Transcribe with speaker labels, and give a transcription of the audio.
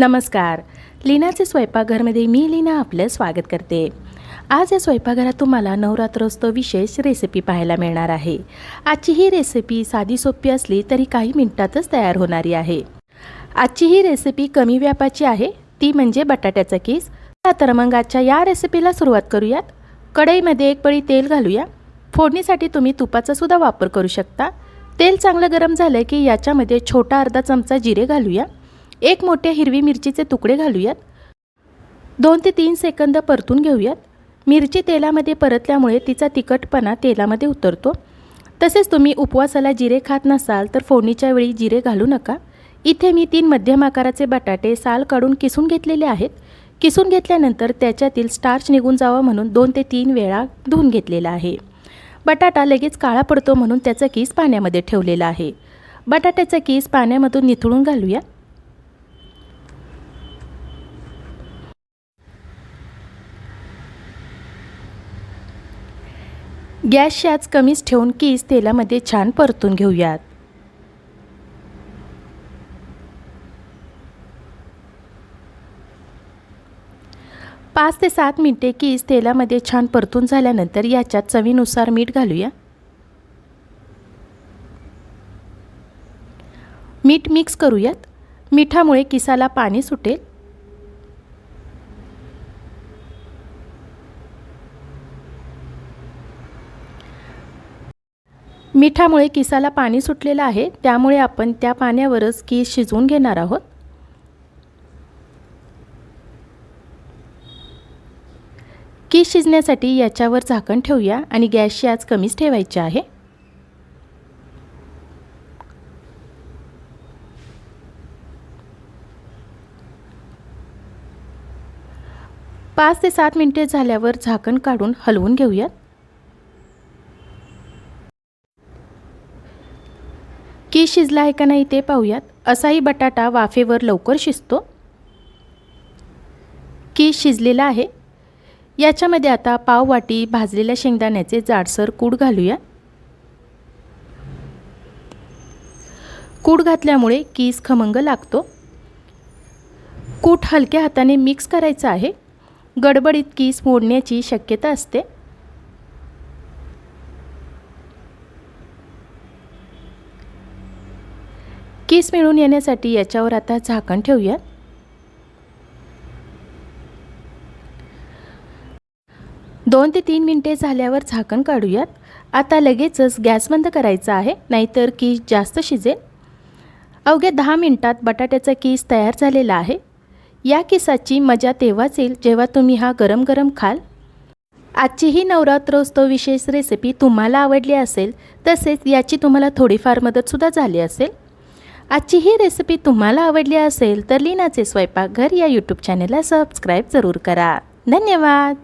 Speaker 1: नमस्कार. लीनाचे स्वयंपाकघरमध्ये मी लीना आपलं स्वागत करते. आज या स्वयंपाकघरात तुम्हाला नवरात्रोत्सव विशेष रेसिपी पाहायला मिळणार आहे. आजची ही रेसिपी साधी सोपी असली तरी काही मिनिटातच तयार होणारी आहे. आजची ही रेसिपी कमी व्यापाची आहे. ती म्हणजे बटाट्याचा कीस. तर मग आजच्या या रेसिपीला सुरुवात करूयात. कढईमध्ये एक पळी तेल घालूया. फोडणीसाठी तुम्ही तुपाचा सुद्धा वापर करू शकता. तेल चांगलं गरम झालं की याच्यामध्ये छोटा अर्धा चमचा जिरे घालूया. एक मोठे हिरवी मिरचीचे तुकडे घालूयात. दोन ते तीन सेकंद परतून घेऊयात. मिरची तेलामध्ये परतल्यामुळे तिचा तिखटपणा तेलामध्ये उतरतो. तसेच तुम्ही उपवासाला जिरे खात नसाल तर फोडणीच्या वेळी जिरे घालू नका. इथे मी तीन मध्यम आकाराचे बटाटे साल काढून किसून घेतलेले आहेत. किसून घेतल्यानंतर त्याच्यातील स्टार्च निघून जावा म्हणून दोन ते तीन वेळा धुवून घेतलेला आहे. बटाटा लगेच काळा पडतो म्हणून त्याचा कीस पाण्यामध्ये ठेवलेला आहे. बटाट्याचा कीस पाण्यामधून निथळून घालूया गॅसची आज कमीच ठेवून कीस तेलामध्ये छान परतून घेऊयात. पाच ते सात मिनटे कीस तेलामध्ये छान परतून झाल्यानंतर याच्यात चवीनुसार मीठ घालूया. मीठ मिक्स करूयात. मिठामुळे किसाला पाणी सुटेल. मिठामुळे किसाला पाणी सुटलेलं आहे त्यामुळे आपण त्या पाण्यावरच किस शिजवून घेणार आहोत. किस शिजण्यासाठी याच्यावर झाकण ठेवूया आणि गॅसची आज कमीच ठेवायची आहे. पाच ते सात मिनिटे झाल्यावर झाकण काढून हलवून घेऊयात. की शिजला आहे का नाही ते पाहूयात. असाही बटाटा वाफेवर लवकर शिजतो. की शिजलेला आहे. याच्यामध्ये आता पाव वाटी भाजलेल्या शेंगदाण्याचे जाडसर कूड घालूया. कूड घातल्यामुळे कीस खमंग लागतो. कूट हलक्या हाताने मिक्स करायचं आहे. गडबडीत कीस मोडण्याची शक्यता असते. केस मिळून येण्यासाठी याच्यावर आता झाकण ठेवूयात दोन ते तीन मिनटे झाल्यावर झाकण काढूयात. आता लगेचच गॅस बंद करायचा आहे नाहीतर कीस जास्त शिजेल. अवघ्या दहा मिनटात बटाट्याचा कीस तयार झालेला आहे. या किसाची मजा तेव्हाच येईल जेव्हा तुम्ही हा गरम गरम खाल. आजची ही नवरात्रोत्सव विशेष रेसिपी तुम्हाला आवडली असेल तसेच याची तुम्हाला थोडीफार मदतसुद्धा झाली असेल. आजची ही रेसिपी तुम्हाला आवडली असेल तर लीनाचे स्वयंपाकघर या यूट्यूब चॅनलला सबस्क्राईब जरूर करा. धन्यवाद!